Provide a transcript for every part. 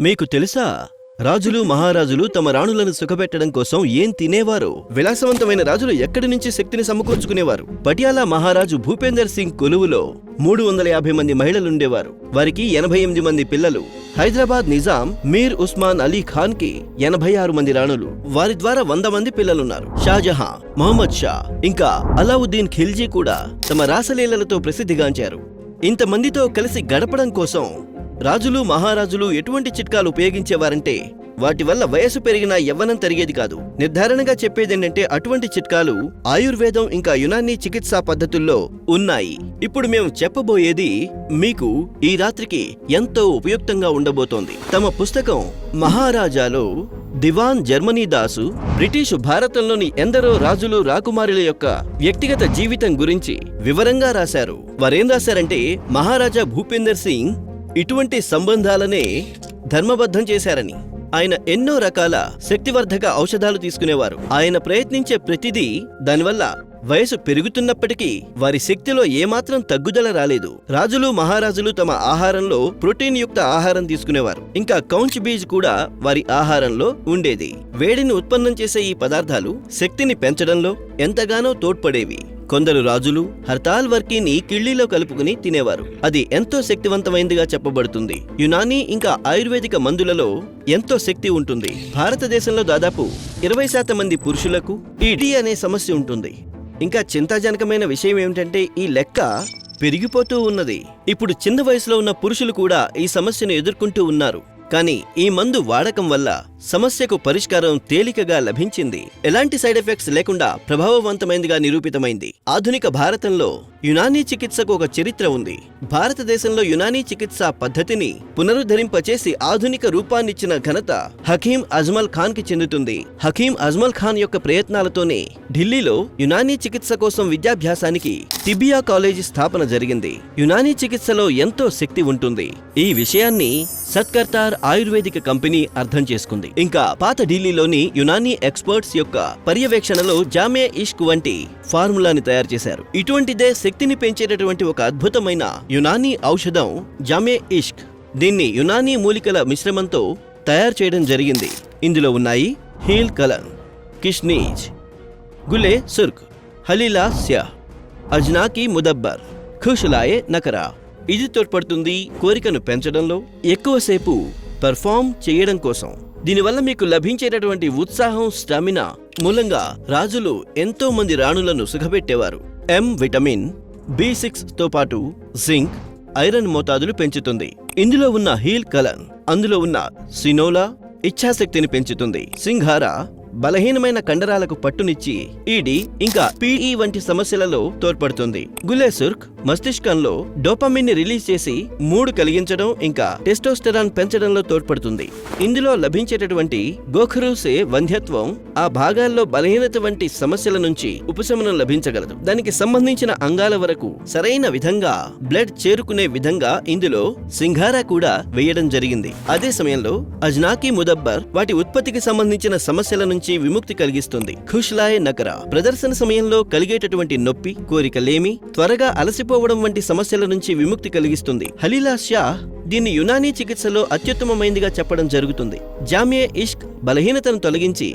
మీకు తెలుసా? రాజులు మహారాజులు తమ రాణులను సుఖపెట్టడం కోసం ఏం తినేవారు? విలాసవంతమైన రాజులు ఎక్కడి నుంచి శక్తిని సమకూర్చుకునేవారు? పటియాలా మహారాజు భూపేందర్ సింగ్ కొలువులో మూడు వందల యాభై మంది మహిళలుండేవారు వారికి ఎనభై ఎనిమిది మంది పిల్లలు. హైదరాబాద్ నిజాం మీర్ ఉస్మాన్ అలీ ఖాన్కి ఎనభై ఆరు మంది రాణులు. వారి ద్వారా వంద మంది పిల్లలున్నారు. షాజహాన్ మహమ్మద్ షా ఇంకా అలావుద్దీన్ ఖిల్జీ కూడా తమ రాసలీలలతో ప్రసిద్ధిగాంచారు. ఇంతమందితో కలిసి గడపడం కోసం రాజులు మహారాజులు ఎటువంటి చిట్కాలు ఉపయోగించేవారంటే వాటి వల్ల వయసు పెరిగినా యవ్వనం తరిగేది కాదు. నిర్ధారణగా చెప్పేదేంటంటే అటువంటి చిట్కాలు ఆయుర్వేదం ఇంకా యునాన్ని చికిత్సా పద్ధతుల్లో ఉన్నాయి. ఇప్పుడు మేము చెప్పబోయేది మీకు ఈ రాత్రికి ఎంతో ఉపయుక్తంగా ఉండబోతోంది. తమ పుస్తకం మహారాజాలో దివాన్ జర్మనీ దాసు బ్రిటిషు భారతంలోని ఎందరో రాజులు రాకుమారుల యొక్క వ్యక్తిగత జీవితం గురించి వివరంగా రాశారు. వారేం రాశారంటే మహారాజా భూపేందర్ సింగ్ ఇటువంటి సంబంధాలనే ధర్మబద్ధం చేశారని. ఆయన ఎన్నో రకాల శక్తివర్ధక ఔషధాలు తీసుకునేవారు. ఆయన ప్రయత్నించే ప్రతిదీ దానివల్ల వయసు పెరుగుతున్నప్పటికీ వారి శక్తిలో ఏమాత్రం తగ్గుదల రాలేదు. రాజులు మహారాజులు తమ ఆహారంలో ప్రోటీన్ యుక్త ఆహారం తీసుకునేవారు. ఇంకా కౌంచ్ బీజ్ కూడా వారి ఆహారంలో ఉండేది. వేడిని ఉత్పన్నం చేసే ఈ పదార్థాలు శక్తిని పెంచడంలో ఎంతగానో తోడ్పడేవి. కొందరు రాజులు హర్తాల్ వర్కీని కిళ్ళీలో కలుపుకుని తినేవారు. అది ఎంతో శక్తివంతమైందిగా చెప్పబడుతుంది. యునానీ ఇంకా ఆయుర్వేదిక మందులలో ఎంతో శక్తి ఉంటుంది. భారతదేశంలో దాదాపు ఇరవై శాతం మంది పురుషులకు ఈ అనే సమస్య ఉంటుంది. ఇంకా చింతాజనకమైన విషయం ఏమిటంటే ఈ లెక్క పెరిగిపోతూ ఉన్నది. ఇప్పుడు చిన్న వయసులో ఉన్న పురుషులు కూడా ఈ సమస్యను ఎదుర్కొంటూ ఉన్నారు. కానీ ఈ మందు వాడకం వల్ల సమస్యకు పరిష్కారం తేలికగా లభించింది. ఎలాంటి సైడ్ ఎఫెక్ట్స్ లేకుండా ప్రభావవంతమైందిగా నిరూపితమైంది. ఆధునిక భారతంలో యునానీ చికిత్సకు ఒక చరిత్ర ఉంది. భారతదేశంలో యునానీ చికిత్సా పద్ధతిని పునరుద్ధరింపచేసి ఆధునిక రూపాన్నిచ్చిన ఘనత హకీం అజ్మల్ ఖాన్కి చెందుతుంది. హకీం అజ్మల్ ఖాన్ యొక్క ప్రయత్నాలతోనే ఢిల్లీలో యునానీ చికిత్స కోసం విద్యాభ్యాసానికి టిబియా కాలేజీ స్థాపన జరిగింది. యునానీ చికిత్సలో ఎంతో శక్తి ఉంటుంది. ఈ విషయాన్ని సత్కర్తార్ ఆయుర్వేదిక కంపెనీ అర్థం చేసుకుంది. ఇంకా పాత ఢిల్లీలోని యునానీ ఎక్స్పర్ట్స్ యొక్క పర్యవేక్షణలో జామే ఇష్క్ వంటి ఫార్ములాని తయారు చేశారు. ఇటువంటిదే శక్తిని పెంచేటటువంటి ఒక అద్భుతమైన యునానీ ఔషధం జామే ఇష్క్. దీన్ని యునానీ మూలికల మిశ్రమంతో తయారు చేయడం జరిగింది. ఇందులో ఉన్నాయి హీల్ కలన్ కిష్నీజ్ గులే సుర్క్ హలీలా స్యా అజ్నాకి ముదబ్బర్ ఖుషులాయే నకరా ఇది తోడ్పడుతుంది కోరికను పెంచడంలో ఎక్కువసేపు పెర్ఫామ్ చేయడం కోసం. దీనివల్ల మీకు లభించేటటువంటి ఉత్సాహం స్టామినా మూలంగా రాజులు ఎంతో మంది రాణులను సుఖపెట్టేవారు. ఎం విటమిన్ బి సిక్స్తో పాటు జింక్ ఐరన్ మోతాదులు పెంచుతుంది. ఇందులో ఉన్న హీల్ కలన్ అందులో ఉన్న సినోలా ఇచ్ఛాశక్తిని పెంచుతుంది. సింఘారా బలహీనమైన కండరాలకు పట్టునిచ్చి ఈడి ఇంకా పీఈ వంటి సమస్యలలో తోడ్పడుతుంది. గులేసుర్క్ మస్తిష్కంలో డోపమిన్ని రిలీజ్ చేసి మూడు కలిగించడం ఇంకా టెస్టోస్టెరాన్ పెంచడంలో తోడ్పడుతుంది. ఇందులో లభించేటటువంటి గోఖరూసే వంధ్యత్వం ఆ భాగాల్లో బలహీనత వంటి సమస్యల నుంచి ఉపశమనం లభించగలదు. దానికి సంబంధించిన అంగాల వరకు సరైన విధంగా బ్లడ్ చేరుకునే విధంగా ఇందులో సింఘారా కూడా వేయడం జరిగింది. అదే సమయంలో అజ్నాకి ముదబ్బర్ వాటి ఉత్పత్తికి సంబంధించిన సమస్యల నుంచి విముక్తి కలిగిస్తుంది. ఖుష్లాయ్ నకరా. ప్రదర్శన సమయంలో కలిగేటటువంటి నొప్పి కోరికలేమి త్వరగా అలసిపో అలసిపోవడం వంటి సమస్యల నుంచి విముక్తి కలిగిస్తుంది. హలీలా షా దీన్ని యునానీ చికిత్సలో అత్యుత్తమమైందిగా చెప్పడం జరుగుతుంది. జామియే ఇష్క్ బలహీనతను తొలగించి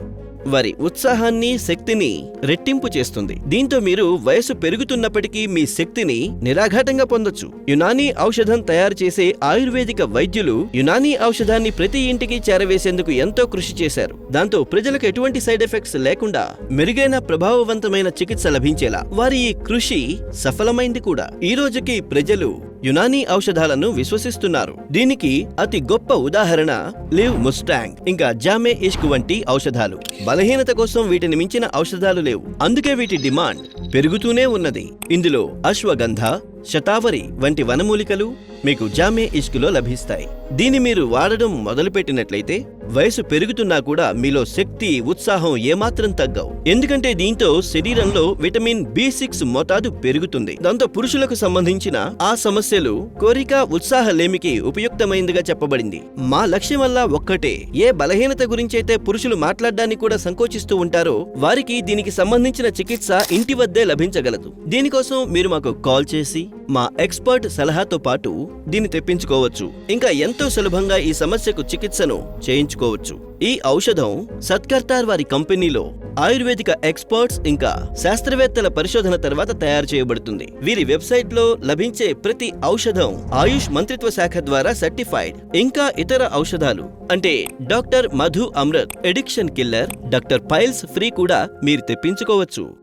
వారి ఉత్సాహాన్ని శక్తిని రెట్టింపు చేస్తుంది. దీంతో మీరు వయసు పెరుగుతున్నప్పటికీ మీ శక్తిని నిరాఘాటంగా పొందొచ్చు. యునానీ ఔషధం తయారు చేసే ఆయుర్వేదిక వైద్యులు యునానీ ఔషధాన్ని ప్రతి ఇంటికి చేరవేసేందుకు ఎంతో కృషి చేశారు. దాంతో ప్రజలకు ఎటువంటి సైడ్ ఎఫెక్ట్స్ లేకుండా మెరుగైన ప్రభావవంతమైన చికిత్స లభించేలా వారి ఈ కృషి సఫలమైంది కూడా. ఈ రోజుకి ప్రజలు యునానీ ఔషధాలను విశ్వసిస్తున్నారు. దీనికి అతి గొప్ప ఉదాహరణ లివ్ ముస్టాంగ్ ఇంకా జామే ఇష్క్ వంటి ఔషధాలు. బలహీనత కోసం వీటిని మించిన ఔషధాలు లేవు. అందుకే వీటి డిమాండ్ పెరుగుతూనే ఉన్నది. ఇందులో అశ్వగంధ శతావరి వంటి వనమూలికలు మీకు జామే ఇష్కులో లభిస్తాయి. దీన్ని మీరు వాడడం మొదలుపెట్టినట్లయితే వయసు పెరుగుతున్నా కూడా మీలో శక్తి ఉత్సాహం ఏమాత్రం తగ్గవు. ఎందుకంటే దీంతో శరీరంలో విటమిన్ బి సిక్స్ మోతాదు పెరుగుతుంది. దాంతో పురుషులకు సంబంధించిన ఆ సమస్యలు కోరిక ఉత్సాహలేమికి ఉపయుక్తమైందిగా చెప్పబడింది. మా లక్ష్యం వల్ల ఒక్కటే. ఏ బలహీనత గురించైతే పురుషులు మాట్లాడడానికి కూడా సంకోచిస్తూ ఉంటారో వారికి దీనికి సంబంధించిన చికిత్స ఇంటి వద్దే లభించగలదు. దీనికోసం మీరు మాకు కాల్ చేసి మా ఎక్స్పర్ట్ సలహాతో పాటు దీన్ని తెప్పించుకోవచ్చు. ఇంకా ఎంతో సులభంగా ఈ సమస్యకు చికిత్సను చేయించుకోవచ్చు. ఈ ఔషధం సత్కర్తార్ వారి కంపెనీలో ఆయుర్వేదిక ఎక్స్పర్ట్స్ ఇంకా శాస్త్రవేత్తల పరిశోధన తర్వాత తయారు చేయబడుతుంది. వీరి వెబ్సైట్లో లభించే ప్రతి ఔషధం ఆయుష్ మంత్రిత్వ శాఖ ద్వారా సర్టిఫైడ్ ఇంకా ఇతర ఔషధాలు. అంటే doctor Madhu Amrit addiction killer doctor piles free కూడా మీరు తెప్పించుకోవచ్చు.